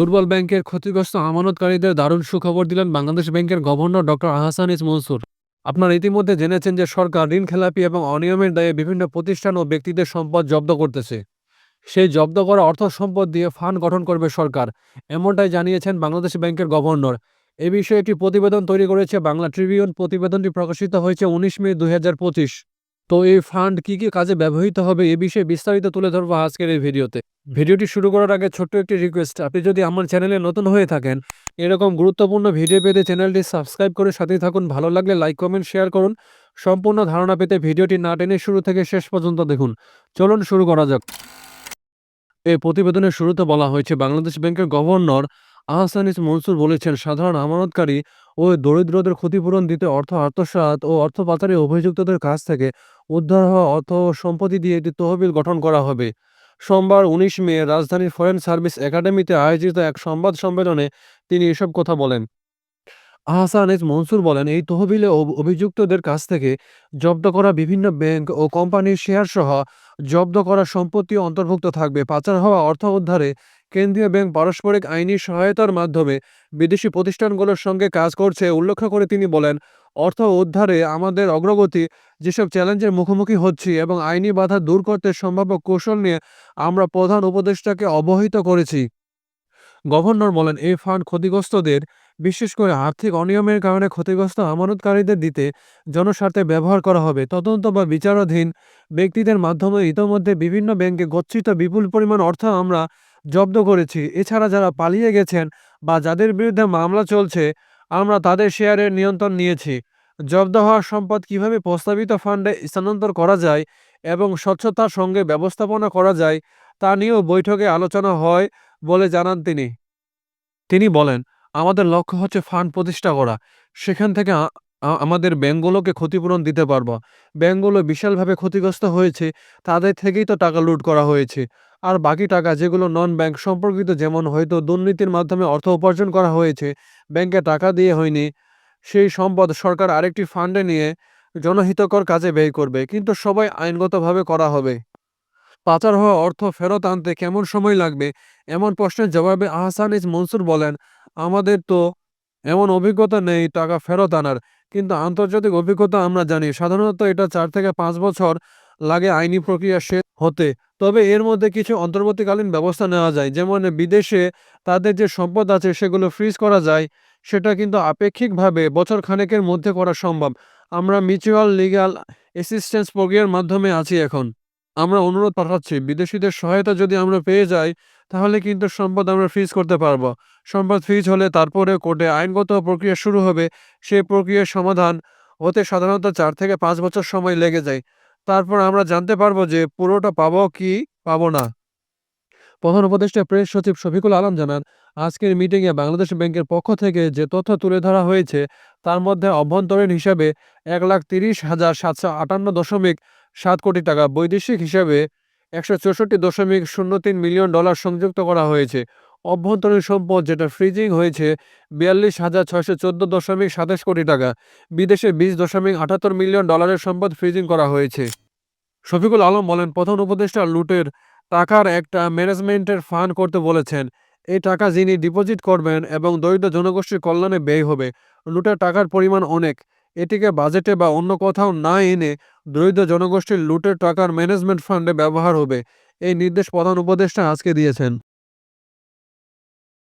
দুর্বল ব্যাংকের ক্ষতিগ্রস্ত আমানতকারীদের দারুণ সুখবর দিলেন বাংলাদেশ ব্যাংকের গভর্নর ডক্টর আহসানিস মনসুর। আপনারা ইতিমধ্যে জেনেছেন যে সরকার ঋণ খেলাপি এবং অনিয়মের দায়ে বিভিন্ন প্রতিষ্ঠান ও ব্যক্তিদের সম্পদ জব্দ করতেছে। সেই জব্দ করা অর্থ সম্পদ দিয়ে ফান্ড গঠন করবে সরকার, এমনটাই জানিয়েছেন বাংলাদেশ ব্যাংকের গভর্নর। এ বিষয়ে একটি প্রতিবেদন তৈরি করেছে বাংলা ট্রিবিউন। প্রতিবেদনটি প্রকাশিত হয়েছে উনিশ মে দু হাজার পঁচিশ। তো এই ফান্ড কি কি কাজে ব্যবহৃত হবে এ বিষয়ে বিস্তারিত তুলে ধরবো আজকের এই ভিডিওতে। ভিডিওটি শুরু করার আগে ছোট্ট একটি রিকোয়েস্ট আপনি যদি আমার চ্যানেলে নতুন হয়ে থাকেন, এরকম গুরুত্বপূর্ণ ভিডিও পেতে চ্যানেলটি সাবস্ক্রাইব করে সাথেই থাকুন। ভালো লাগলে লাইক কমেন্ট শেয়ার করুন। সম্পূর্ণ ধারণা পেতে ভিডিওটি না টেনে শুরু থেকে শেষ পর্যন্ত দেখুন। চলুন শুরু করা যাক। এই প্রতিবেদনের শুরুতে বলা হয়েছে, বাংলাদেশ ব্যাংকের গভর্নর আহসানিস মনসুর বলেছেন, সাধারণ আমানতকারী ও দরিদ্রদের ক্ষতিপূরণ দিতে অর্থ আত্মসাত ও অর্থ পাচারে অভিযুক্তদের কাছ থেকে উদ্ধার হওয়া অর্থ ও সম্পত্তি দিয়ে একটি তহবিল গঠন করা হবে। সোমবার উনিশ মে রাজধানীর ফরেন সার্ভিস একাডেমিতে আয়োজিত এক সংবাদ সম্মেলনে তিনি এসব কথা বলেন। আহসানিস মনসুর বলেন, এই তহবিলে অভিযুক্তদের কাছ থেকে জব্দ করা বিভিন্ন ব্যাংক ও কোম্পানির শেয়ার সহ জব্দ করা সম্পত্তি অন্তর্ভুক্ত থাকবে। পাচার হওয়া অর্থ উদ্ধারে কেন্দ্রীয় ব্যাংক পারস্পরিক আইনি সহায়তার মাধ্যমে বিদেশি প্রতিষ্ঠানগুলোর সঙ্গে কাজ করছে উল্লেখ করে তিনি বলেন, অর্থ উদ্ধারে আমাদের অগ্রগতি, যেসব চ্যালেঞ্জের মুখোমুখি হচ্ছি এবং আইনি বাধা দূর করতে সম্ভাব্য কৌশল নিয়ে আমরা প্রধান উপদেষ্টাকে অবহিত করেছি। গভর্নর বলেন, এই ফান্ড ক্ষতিগ্রস্তদের, বিশেষ করে আর্থিক অনিয়মের কারণে ক্ষতিগ্রস্ত আমানতকারীদের দিতে জনস্বার্থে ব্যবহার করা হবে। তদন্ত বা বিচারাধীন ব্যক্তিদের মাধ্যমে ইতোমধ্যে বিভিন্ন ব্যাংকে গচ্ছিত বিপুল পরিমাণ অর্থ আমরা জব্দ করেছি। এছাড়া যারা পালিয়ে গেছেন বা যাদের বিরুদ্ধে মামলা চলছে, আমরা তাদের শেয়ারের নিয়ন্ত্রণ নিয়েছি। জব্দ হওয়া সম্পদ কীভাবে প্রস্তাবিত ফান্ডে স্থানান্তর করা যায় এবং স্বচ্ছতার সঙ্গে ব্যবস্থাপনা করা যায়, তা নিয়েও বৈঠকে আলোচনা হয় বলে জানান তিনি। তিনি বলেন, আমাদের লক্ষ্য হচ্ছে ফান্ড প্রতিষ্ঠা করা। সেখান থেকে আমাদের ব্যাংকগুলোকে ক্ষতিপূরণ দিতে পারব। ব্যাংকগুলো বিশালভাবে ক্ষতিগ্রস্ত হয়েছে, তাদের থেকেই তো টাকা লুট করা হয়েছে। আর বাকি টাকা যেগুলো নন ব্যাংক সম্পর্কিত, যেমন হয়তো দুর্নীতির মাধ্যমে অর্থ উপার্জন করা হয়েছে, ব্যাংকে টাকা দিয়ে হয়নি, সেই সম্পদ সরকার আরেকটি ফান্ডে নিয়ে জনহিতকর কাজে ব্যয় করবে। কিন্তু সবাই আইনগতভাবে করা হবে। পাচার হওয়া অর্থ ফেরত আনতে কেমন সময় লাগবে? এমন প্রশ্নের জবাবে আহসানিস মনসুর বলেন, আমাদের তো এমন অভিজ্ঞতা নেই টাকা ফেরত আনার। কিন্তু আন্তর্জাতিক অভিজ্ঞতা আমরা জানি, সাধারণত এটা চার থেকে পাঁচ বছর লাগে আইনি প্রক্রিয়া শেষ হতে। তবে এর মধ্যে কিছু অন্তর্বর্তীকালীন ব্যবস্থা নেওয়া যায়, যেমন বিদেশে তাদের যে সম্পদ আছে সেগুলো ফ্রিজ করা যায়। সেটা কিন্তু আপেক্ষিকভাবে বছর খানেকের মধ্যে করা সম্ভব। আমরা মিউচুয়াল লিগ্যাল অ্যাসিস্ট্যান্স প্রক্রিয়ার মাধ্যমে আছি এখন। আমরা অনুরোধ পাঠাচ্ছি, বিদেশিদের সহায়তা যদি আমরা পেয়ে যাই, তাহলে কিন্তু সম্পদ আমরা ফ্রিজ করতে পারব। সম্পদ ফ্রিজ হলে তারপরে কোর্টে আইনগত প্রক্রিয়া শুরু হবে। সেই প্রক্রিয়ার সমাধান হতে সাধারণত চার থেকে পাঁচ বছর সময় লেগে যায়। তারপর আমরা জানতে পারব যে পুরোটা পাবো কি, পাবো না। প্রধান উপদেষ্টা প্রেস সচিব শফিকুল আলম জানান, আজকের মিটিংয়ে বাংলাদেশ ব্যাংকের পক্ষ থেকে যে তথ্য তুলে ধরা হয়েছে, তার মধ্যে অভ্যন্তরীণ হিসাবে এক লাখ তিরিশ হাজার সাতশো আটান্ন দশমিক সাত কোটি টাকা। বৈদেশিক হিসাবে একশো চৌষট্টি দশমিক শূন্য তিন মিলিয়ন ডলার সংযুক্ত করা হয়েছে। অভ্যন্তরীণ সম্পদ যেটা ফ্রিজিং হয়েছে বিয়াল্লিশ হাজার ছয়শো চোদ্দ দশমিক সাতাশ কোটি টাকা। বিদেশে বিশ দশমিক আটাত্তর মিলিয়ন ডলারের সম্পদ ফ্রিজিং করা হয়েছে। শফিকুল আলম বলেন, প্রধান উপদেষ্টা লুটের টাকার একটা ম্যানেজমেন্টের ফান্ড করতে বলেছেন। এই টাকা যিনি ডিপোজিট করবেন এবং দরিদ্র জনগোষ্ঠীর কল্যাণে ব্যয় হবে, লুটের টাকার পরিমাণ অনেক। এটিকে বাজেটে বা অন্য কোথাও না এনে দরিদ্র জনগোষ্ঠীর লুটের টাকার ম্যানেজমেন্ট ফান্ডে ব্যবহার হবে। এই নির্দেশ প্রধান উপদেষ্টা আজকে দিয়েছেন।